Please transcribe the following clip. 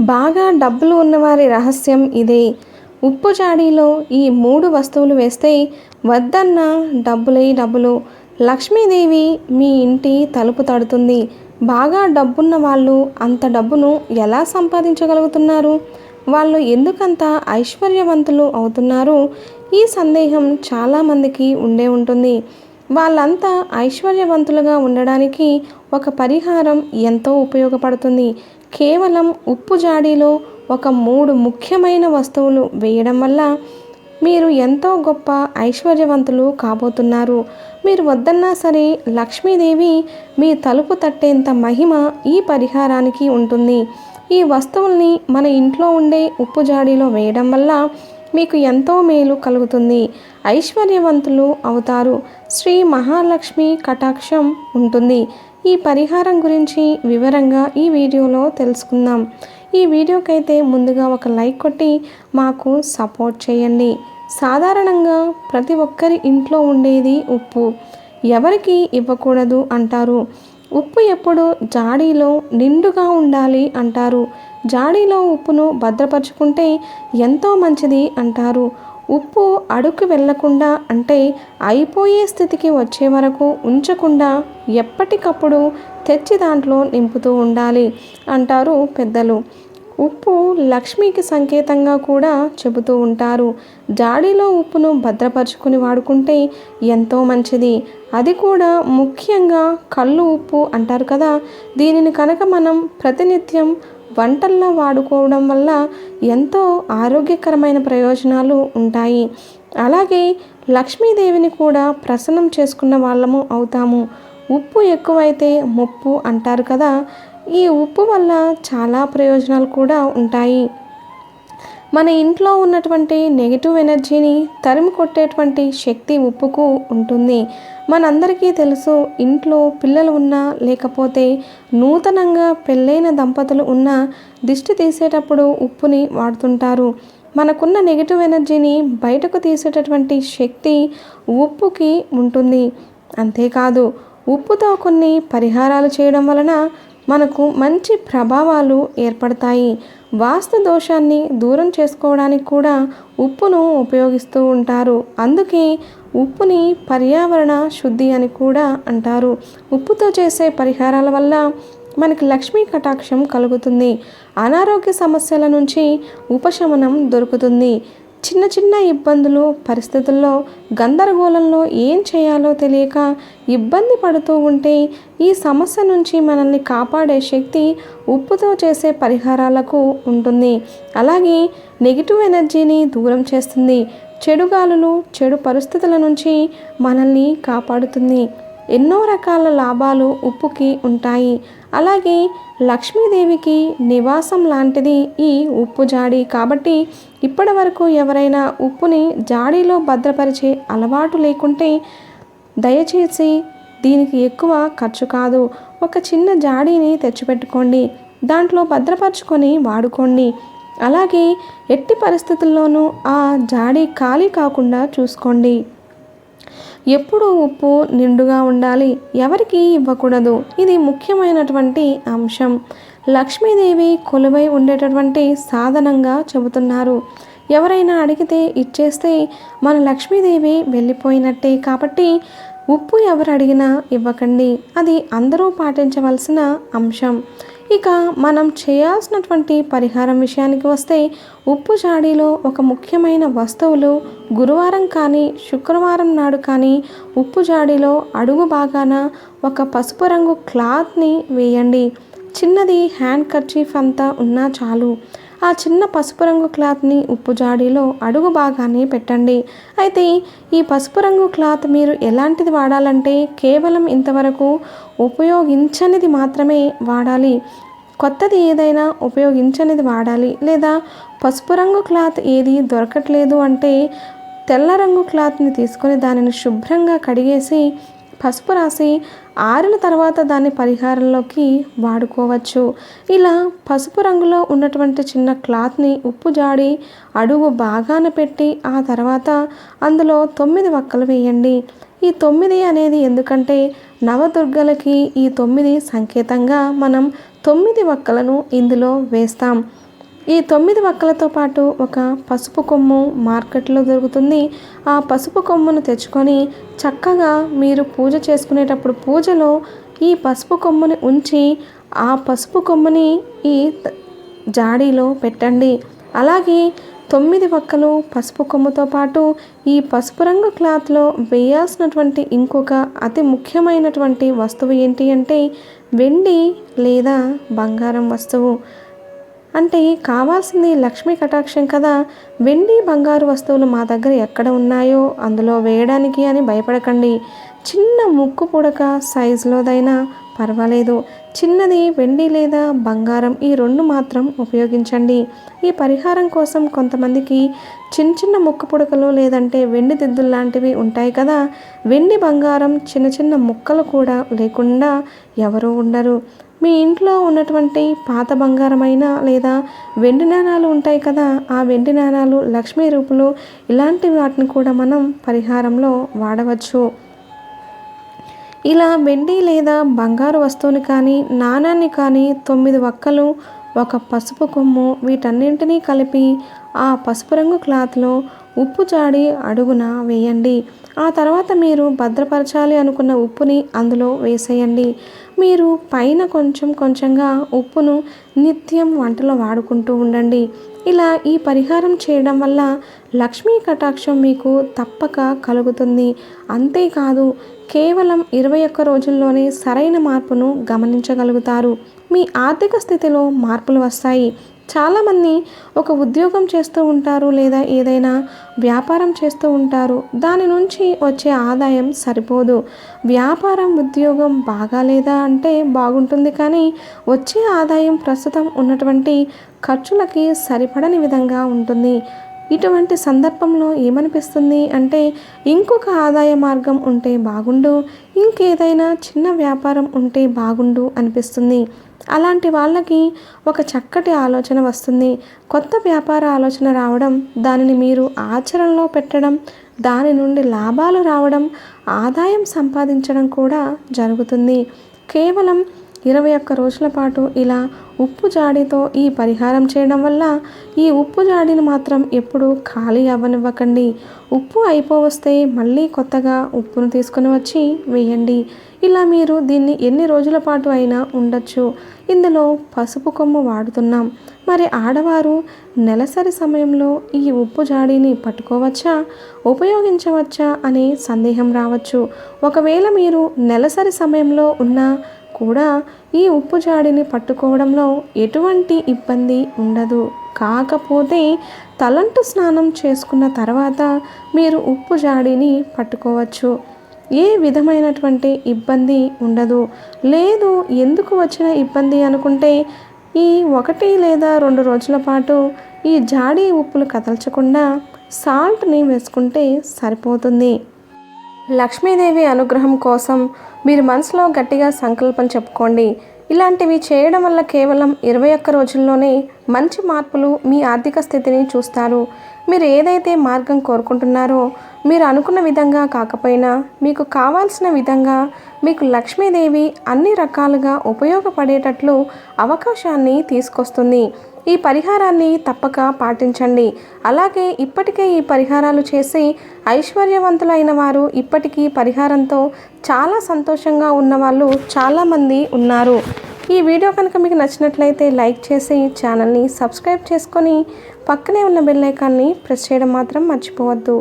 బాగా డబ్బులు ఉన్నవారి రహస్యం ఇదే. ఉప్పు జాడీలో ఈ మూడు వస్తువులు వేస్తే వద్దన్న డబ్బులై డబ్బులు. లక్ష్మీదేవి మీ ఇంటి తలుపు తడుతుంది. బాగా డబ్బున్న వాళ్ళు అంత డబ్బును ఎలా సంపాదించగలుగుతున్నారు? వాళ్ళు ఎందుకంత ఐశ్వర్యవంతులు అవుతున్నారు? ఈ సందేహం చాలామందికి ఉండే ఉంటుంది. వాళ్ళంతా ఐశ్వర్యవంతులుగా ఉండడానికి ఒక పరిహారం ఎంతో ఉపయోగపడుతుంది. కేవలం ఉప్పు జాడీలో ఒక మూడు ముఖ్యమైన వస్తువులు వేయడం వల్ల మీరు ఎంతో గొప్ప ఐశ్వర్యవంతులు కాబోతున్నారు. మీరు వద్దన్నా సరే లక్ష్మీదేవి మీ తలుపు తట్టేంత మహిమ ఈ పరిహారానికి ఉంటుంది. ఈ వస్తువుల్ని మన ఇంట్లో ఉండే ఉప్పు జాడీలో వేయడం వల్ల మీకు ఎంతో మేలు కలుగుతుంది. ఐశ్వర్యవంతులు అవుతారు. శ్రీ మహాలక్ష్మి కటాక్షం ఉంటుంది. ఈ పరిహారం గురించి వివరంగా ఈ వీడియోలో తెలుసుకుందాం. ఈ వీడియోకైతే ముందుగా ఒక లైక్ కొట్టి మాకు సపోర్ట్ చేయండి. సాధారణంగా ప్రతి ఒక్కరి ఇంట్లో ఉండేది ఉప్పు. ఎవరికి ఇవ్వకూడదు అంటారు. ఉప్పు ఎప్పుడు జాడీలో నిండుగా ఉండాలి అంటారు. జాడీలో ఉప్పును భద్రపరుచుకుంటే ఎంతో మంచిది అంటారు. ఉప్పు అడుగు వెళ్ళకుండా అంటే అయిపోయే స్థితికి వచ్చే వరకు ఉంచకుండా ఎప్పటికప్పుడు తెచ్చి దాంట్లో నింపుతూ ఉండాలి అంటారు పెద్దలు. ఉప్పు లక్ష్మికి సంకేతంగా కూడా చెబుతూ ఉంటారు. జాడీలో ఉప్పును భద్రపరుచుకుని వాడుకుంటే ఎంతో మంచిది. అది కూడా ముఖ్యంగా కళ్ళు ఉప్పు అంటారు కదా. దీనిని కనుక మనం ప్రతినిత్యం వంటల్లో వాడుకోవడం వల్ల ఎంతో ఆరోగ్యకరమైన ప్రయోజనాలు ఉంటాయి. అలాగే లక్ష్మీదేవిని కూడా ప్రసన్నం చేసుకున్న వాళ్ళము అవుతాము. ఉప్పు ఎక్కువైతే ముప్పు అంటారు కదా. ఈ ఉప్పు వల్ల చాలా ప్రయోజనాలు కూడా ఉంటాయి. మన ఇంట్లో ఉన్నటువంటి నెగిటివ్ ఎనర్జీని తరిమి కొట్టేటువంటి శక్తి ఉప్పుకు ఉంటుంది. మనందరికీ తెలుసు ఇంట్లో పిల్లలు ఉన్నా లేకపోతే నూతనంగా పెళ్ళైన దంపతులు ఉన్నా దిష్టి తీసేటప్పుడు ఉప్పుని వాడుతుంటారు. మనకున్న నెగిటివ్ ఎనర్జీని బయటకు తీసేటటువంటి శక్తి ఉప్పుకి ఉంటుంది. అంతేకాదు ఉప్పుతో కొన్ని పరిహారాలు చేయడం వలన మనకు మంచి ప్రభావాలు ఏర్పడతాయి. వాస్తు దోషాన్ని దూరం చేసుకోవడానికి కూడా ఉప్పును ఉపయోగిస్తూ ఉంటారు. అందుకే ఉప్పుని పర్యావరణ శుద్ధి అని కూడా అంటారు. ఉప్పుతో చేసే పరిహారాల వల్ల మనకి లక్ష్మీ కటాక్షం కలుగుతుంది. అనారోగ్య సమస్యల నుంచి ఉపశమనం దొరుకుతుంది. చిన్న చిన్న ఇబ్బందులు పరిస్థితుల్లో గందరగోళంలో ఏం చేయాలో తెలియక ఇబ్బంది పడుతూ ఉంటే ఈ సమస్య నుంచి మనల్ని కాపాడే శక్తి ఉప్పుతో చేసే పరిహారాలకు ఉంటుంది. అలాగే నెగిటివ్ ఎనర్జీని దూరం చేస్తుంది. చెడు గాలులు చెడు పరిస్థితుల నుంచి మనల్ని కాపాడుతుంది. ఎన్నో రకాల లాభాలు ఉప్పుకి ఉంటాయి. అలాగే లక్ష్మీదేవికి నివాసం లాంటిది ఈ ఉప్పు జాడి. కాబట్టి ఇప్పటి వరకు ఎవరైనా ఉప్పుని జాడీలో భద్రపరిచే అలవాటు లేకుంటే దయచేసి దీనికి ఎక్కువ ఖర్చు కాదు. ఒక చిన్న జాడీని తెచ్చిపెట్టుకోండి. దాంట్లో భద్రపరచుకొని వాడుకోండి. అలాగే ఎట్టి పరిస్థితుల్లోనూ ఆ జాడీ ఖాళీ కాకుండా చూసుకోండి. ఎప్పుడు ఉప్పు నిండుగా ఉండాలి ఎవరికి ఇవ్వకూడదు. ఇది ముఖ్యమైనటువంటి అంశం. లక్ష్మీదేవి కొలువై ఉండేటటువంటి సాధనంగా చెబుతున్నారు. ఎవరైనా అడిగితే ఇచ్చేస్తే మన లక్ష్మీదేవి వెళ్ళిపోయినట్టే కాబట్టి ఉప్పు ఎవరు అడిగినా ఇవ్వకండి. అది అందరూ పాటించవలసిన అంశం. ఇక మనం చేయాల్సినటువంటి పరిహారం విషయానికి వస్తే ఉప్పు జాడీలో ఒక ముఖ్యమైన వస్తువులు గురువారం కానీ శుక్రవారం నాడు కానీ ఉప్పు జాడీలో అడుగు భాగాన ఒక పసుపు రంగు క్లాత్ని వేయండి. చిన్నది హ్యాండ్ కర్చీఫ్ అంతా ఉన్నా చాలు. ఆ చిన్న పసుపు రంగు క్లాత్ని ఉప్పు జాడీలో అడుగు భాగాన్ని పెట్టండి. అయితే ఈ పసుపు రంగు క్లాత్ మీరు ఎలాంటిది వాడాలంటే కేవలం ఇంతవరకు ఉపయోగించనిది మాత్రమే వాడాలి. కొత్తది ఏదైనా ఉపయోగించనిది వాడాలి. లేదా పసుపు రంగు క్లాత్ ఏది దొరకట్లేదు అంటే తెల్ల రంగు క్లాత్ని తీసుకొని దానిని శుభ్రంగా కడిగేసి పసుపు రాసి ఆరిన తర్వాత దాన్ని పరిహారంలోకి వాడుకోవచ్చు. ఇలా పసుపు రంగులో ఉన్నటువంటి చిన్న క్లాత్ని ఉప్పు జాడి అడుగు బాగాన పెట్టి ఆ తర్వాత అందులో తొమ్మిది వక్కలు వేయండి. ఈ తొమ్మిది అనేది ఎందుకంటే నవదుర్గలకి ఈ తొమ్మిది సంకేతంగా మనం తొమ్మిది వక్కలను ఇందులో వేస్తాం. ఈ తొమ్మిది వక్కలతో పాటు ఒక పసుపు కొమ్ము మార్కెట్లో దొరుకుతుంది. ఆ పసుపు కొమ్మును తెచ్చుకొని చక్కగా మీరు పూజ చేసుకునేటప్పుడు పూజలో ఈ పసుపు కొమ్ముని ఉంచి ఆ పసుపు కొమ్ముని ఈ జాడీలో పెట్టండి. అలాగే తొమ్మిది వక్కలు పసుపు కొమ్ముతో పాటు ఈ పసుపు రంగు క్లాత్లో వేయాల్సినటువంటి ఇంకొక అతి ముఖ్యమైనటువంటి వస్తువు ఏంటి అంటే వెండి లేదా బంగారం వస్తువు. అంటే కావాల్సింది లక్ష్మీ కటాక్షం కదా. వెండి బంగారు వస్తువులు మా దగ్గర ఎక్కడ ఉన్నాయో అందులో వేయడానికి అని భయపడకండి. చిన్న ముక్కు పుడక సైజులోదైనా పర్వాలేదు. చిన్నది వెండి లేదా బంగారం ఈ రెండు మాత్రం ఉపయోగించండి. ఈ పరిహారం కోసం కొంతమందికి చిన్న చిన్న ముక్క పుడకలు లేదంటే వెండి దిద్దులు లాంటివి ఉంటాయి కదా. వెండి బంగారం చిన్న చిన్న ముక్కలు కూడా లేకుండా ఎవరూ ఉండరు. మీ ఇంట్లో ఉన్నటువంటి పాత బంగారమైన లేదా వెండి నాణాలు ఉంటాయి కదా ఆ వెండి నాణాలు లక్ష్మీ రూపులు ఇలాంటి వాటిని కూడా మనం పరిహారంలో వాడవచ్చు. ఇలా వెండి లేదా బంగారు వస్తువుని కానీ నాణాన్ని కానీ తొమ్మిది వక్కలు ఒక పసుపు కొమ్ము వీటన్నింటినీ కలిపి ఆ పసుపు రంగు క్లాత్లో ఉప్పు జాడి అడుగున వేయండి. ఆ తర్వాత మీరు భద్రపరచాలి అనుకున్న ఉప్పుని అందులో వేసేయండి. మీరు పైన కొంచెం కొంచెంగా ఉప్పును నిత్యం వంటలో వాడుకుంటూ ఉండండి. ఇలా ఈ పరిహారం చేయడం వల్ల లక్ష్మీ కటాక్షం మీకు తప్పక కలుగుతుంది. అంతేకాదు కేవలం ఇరవై ఒక్క రోజుల్లోనే సరైన మార్పును గమనించగలుగుతారు. మీ ఆర్థిక స్థితిలో మార్పులు వస్తాయి. చాలామంది ఒక ఉద్యోగం చేస్తూ ఉంటారు లేదా ఏదైనా వ్యాపారం చేస్తూ ఉంటారు. దాని నుంచి వచ్చే ఆదాయం సరిపోదు. వ్యాపారం ఉద్యోగం బాగాలేదా అంటే బాగుంటుంది కానీ వచ్చే ఆదాయం ప్రస్తుతం ఉన్నటువంటి ఖర్చులకి సరిపడని విధంగా ఉంటుంది. ఇటువంటి సందర్భంలో ఏమనిపిస్తుంది అంటే ఇంకొక ఆదాయ మార్గం ఉంటే బాగుండు ఇంకేదైనా చిన్న వ్యాపారం ఉంటే బాగుండు అనిపిస్తుంది. అలాంటి వాళ్ళకి ఒక చక్కటి ఆలోచన వస్తుంది. కొత్త వ్యాపార ఆలోచన రావడం దానిని మీరు ఆచరణలో పెట్టడం దాని నుండి లాభాలు రావడం ఆదాయం సంపాదించడం కూడా జరుగుతుంది. కేవలం ఇరవై ఒక్క రోజుల పాటు ఇలా ఉప్పు జాడీతో ఈ పరిహారం చేయడం వల్ల ఈ ఉప్పు జాడీని మాత్రం ఎప్పుడూ ఖాళీ అవ్వనివ్వకండి. ఉప్పు అయిపోవస్తే మళ్ళీ కొత్తగా ఉప్పును తీసుకొని వచ్చి వేయండి. ఇలా మీరు దీన్ని ఎన్ని రోజుల పాటు అయినా ఉండొచ్చు. ఇందులో పసుపు కొమ్ము వాడుతున్నాం. మరి ఆడవారు నెలసరి సమయంలో ఈ ఉప్పు జాడీని పట్టుకోవచ్చా? ఉపయోగించవచ్చా? అనే సందేహం రావచ్చు. ఒకవేళ మీరు నెలసరి సమయంలో ఉన్న కూడా ఈ ఉప్పు జాడిని పట్టుకోవడంలో ఎటువంటి ఇబ్బంది ఉండదు. కాకపోతే తలంటు స్నానం చేసుకున్న తర్వాత మీరు ఉప్పు జాడిని పట్టుకోవచ్చు. ఏ విధమైనటువంటి ఇబ్బంది ఉండదు. లేదు ఎందుకు వచ్చిన ఇబ్బంది అనుకుంటే ఈ ఒకటి లేదా రెండు రోజుల పాటు ఈ జాడీ ఉప్పులు కదల్చకుండా సాల్ట్ని వేసుకుంటే సరిపోతుంది. లక్ష్మీదేవి అనుగ్రహం కోసం మీరు మనసులో గట్టిగా సంకల్పం చెప్పుకోండి. ఇలాంటివి చేయడం వల్ల కేవలం ఇరవై ఒక్క రోజుల్లోనే మంచి మార్పులు మీ ఆర్థిక స్థితిని చూస్తారు. మీరు ఏదైతే మార్గం కోరుకుంటున్నారో మీరు అనుకున్న విధంగా కాకపోయినా మీకు కావాల్సిన విధంగా మీకు లక్ష్మీదేవి అన్ని రకాలుగా ఉపయోగపడేటట్లు అవకాశాన్ని తీసుకొస్తుంది. ఈ పరిహారాన్ని తప్పక పాటించండి. అలాగే ఇప్పటికే ఈ పరిహారాలు చేసి ఐశ్వర్యవంతులైన వారు ఇప్పటికీ పరిహారంతో చాలా సంతోషంగా ఉన్నవాళ్ళు చాలామంది ఉన్నారు. ఈ వీడియో కనుక మీకు నచ్చినట్లయితే లైక్ చేసి ఛానల్ని సబ్స్క్రైబ్ చేసుకొని పక్కనే ఉన్న బెల్ ఐకాన్ని ప్రెస్ చేయడం మాత్రం మర్చిపోవద్దు.